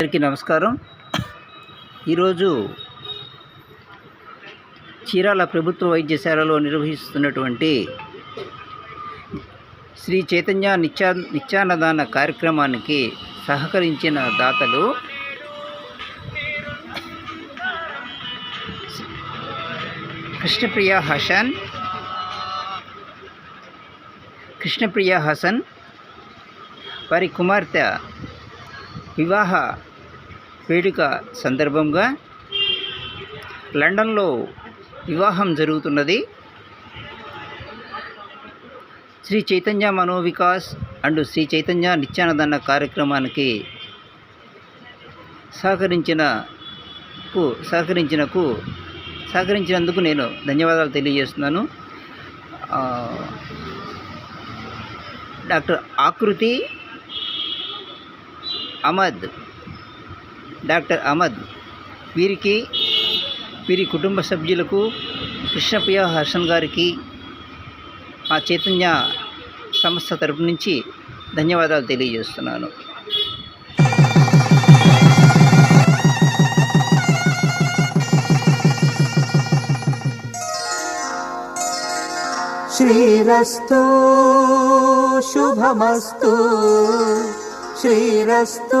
అందరికీ నమస్కారం. ఈరోజు చీరాల ప్రభుత్వ వైద్యశాలలో నిర్వహిస్తున్నటువంటి శ్రీ చైతన్య నిత్యా నిత్యాన్నదాన కార్యక్రమానికి సహకరించిన దాతలు కృష్ణప్రియ హసన్ కృష్ణప్రియ హసన్ వారి కుమార్తె వివాహ వేడుక సందర్భంగా లండన్లో వివాహం జరుగుతున్నది. శ్రీ చైతన్య మనోవికాస్ అండ్ శ్రీ చైతన్య నిత్యానందన్న కార్యక్రమానికి సహకరించినకు సహకరించినకు సహకరించినందుకు నేను ధన్యవాదాలు తెలియజేస్తున్నాను. డాక్టర్ ఆకృతి అమద్ డాక్టర్ అహ్మద్. వీరికి వీరి కుటుంబ సభ్యులకు కృష్ణప్రియ హర్షన్ గారికి మా చైతన్య సంస్థ తరపు నుంచి ధన్యవాదాలు తెలియజేస్తున్నాను. శ్రీరస్తు శుభమస్తు. శ్రీరస్తు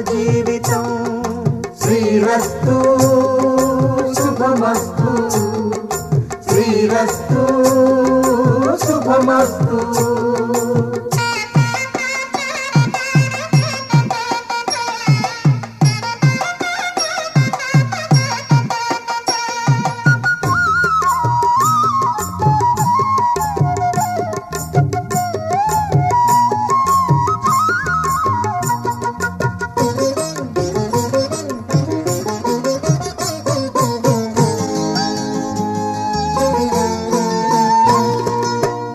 జీవితం. శ్రీరస్తు శుభమస్తు. శ్రీరస్తు శుభమస్తు.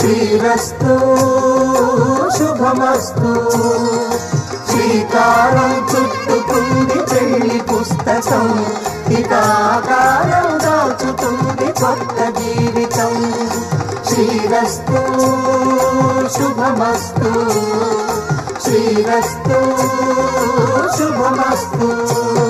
శ్రీరస్తు శుభమస్తు. శ్రీకారం చుట్టుకుంది పెళ్ళి పుస్తకం. హితాకారం దాచుతుంది కొత్త జీవితం. శ్రీరస్తు శుభమస్తు. శ్రీరస్తు శుభమస్తు.